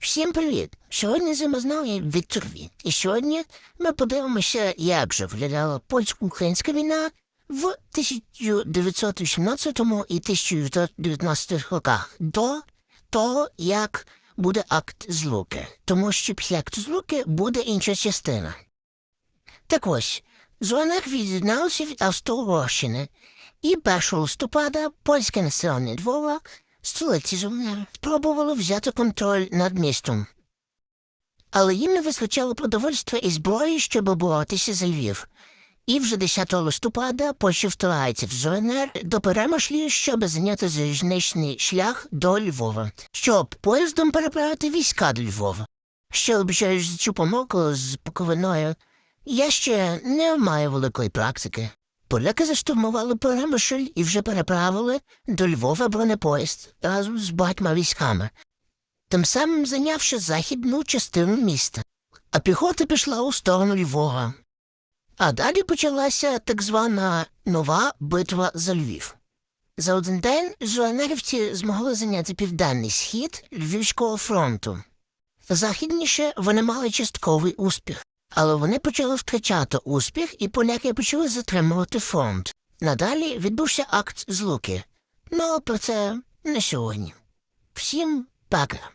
Всім привіт! Сьогодні зі мною знову я Віктор Віт. І сьогодні ми подивимося, як же виглядала польсько-українська війна в 1918 і 1919 роках до того, як буде акт злуки. Тому що після акту злуки буде інша частина. Так ось, Зонах від'єднався від Австро-Угорщини, і 1 листопада польське населення Львова столиці Жовнер спробувало взяти контроль над містом. Але їм не вистачало продовольства і зброї, щоб боротися за Львів. І вже 10 листопада Польща втирається в ЗНР до перемишлі, щоб зайняти залізничний шлях до Львова, щоб поїздом переправити війська до Львова. Що обіцяєш за цю помилку з Буковиною, я ще не маю великої практики. Поляки заштурмували Перемишль і вже переправили до Львова бронепоїзд разом з багатьма військами, тим самим зайнявши західну частину міста, а піхота пішла у сторону Львова. А далі почалася так звана нова битва за Львів. За один день жуанерівці змогли зайняти південний схід Львівського фронту. Західніше вони мали частковий успіх. Але вони почали втрачати успіх, і поляки почали затримувати фронт. Надалі відбувся акт злуки. Ну, про це не сьогодні. Всім пока.